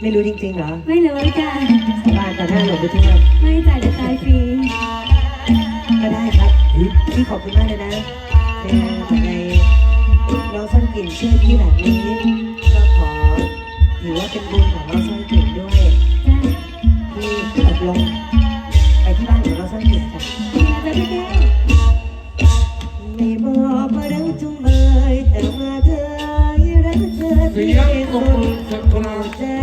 ไม่รู้จริงๆเหรอไม่รู้จ้ะบ้ายแต่หน้าหลบไปทั่วไม่จ่ายจะตายฟรีก็ได้ครับพี่ขอบคุณมากเลยนะในนามของในน้องซ่อนกลิ่นชื่อพี่แบบนี้ก็ขอถือว่าเป็นบุญของน้องซ่อนกลิ่นด้วยที่ตกลงไปที่บ้านของน้องซ่อนกลิ่นค่ะไม่บอกว่าเราจุงเบยแต่มาเธอรักเธอที่สุด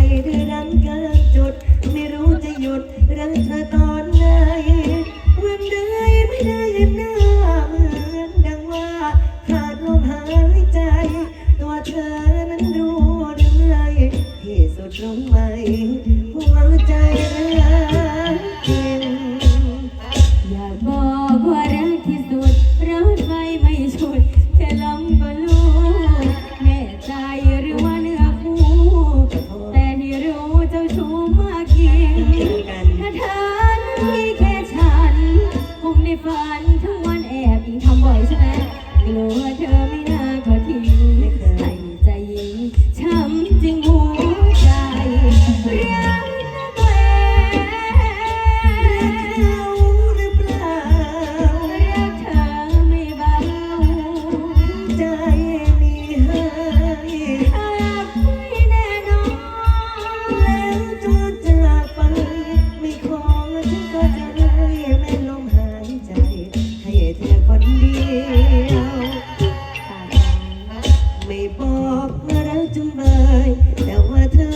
ว่ารักที่สุดรักใคไม่ชุดแค่ลมก็รู้แน่ใจหรือว่นื้อคู่แต่ที่รู้เจ้าชู้มากยิ่ถ้าเธอมีแค่ฉัน คงได้ฝันทั้งวันแอบยิงทำบ่อยใช่ไหมกลัวเธอไม่น่าก็ทิ้งให้ใจยิงช้ำงหัวใจ ไม่บอกว่ารักจุงเบแต่ว่าเธอ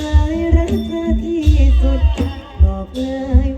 รักเธอที่สุด บอกเลย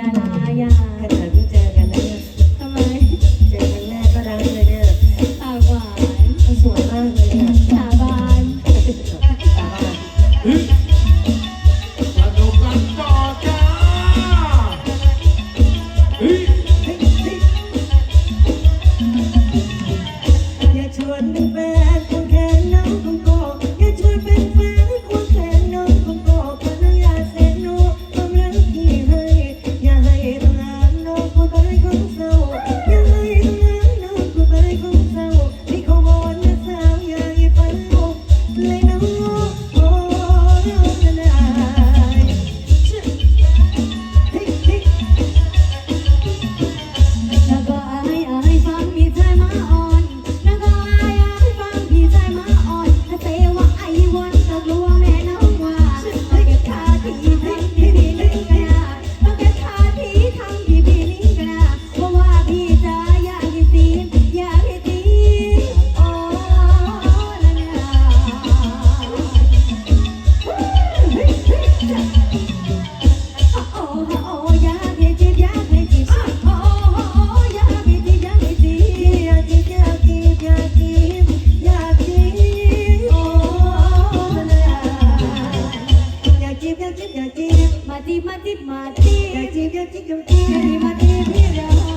i don't Ganaya. มาจิบมาจีบอย่าจีบอย่าจีบอย่าจีบมาจีบพี่เรา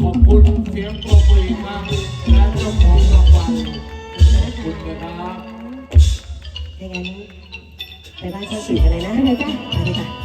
ขอบคุณเสียงปรบมือครั้งและเจ้าของรางวัลขอบคุณนะครับถ้างั้นไปบ้านเจ้าสีกันเลยนะไปจ้ะไปเลยจ้ะ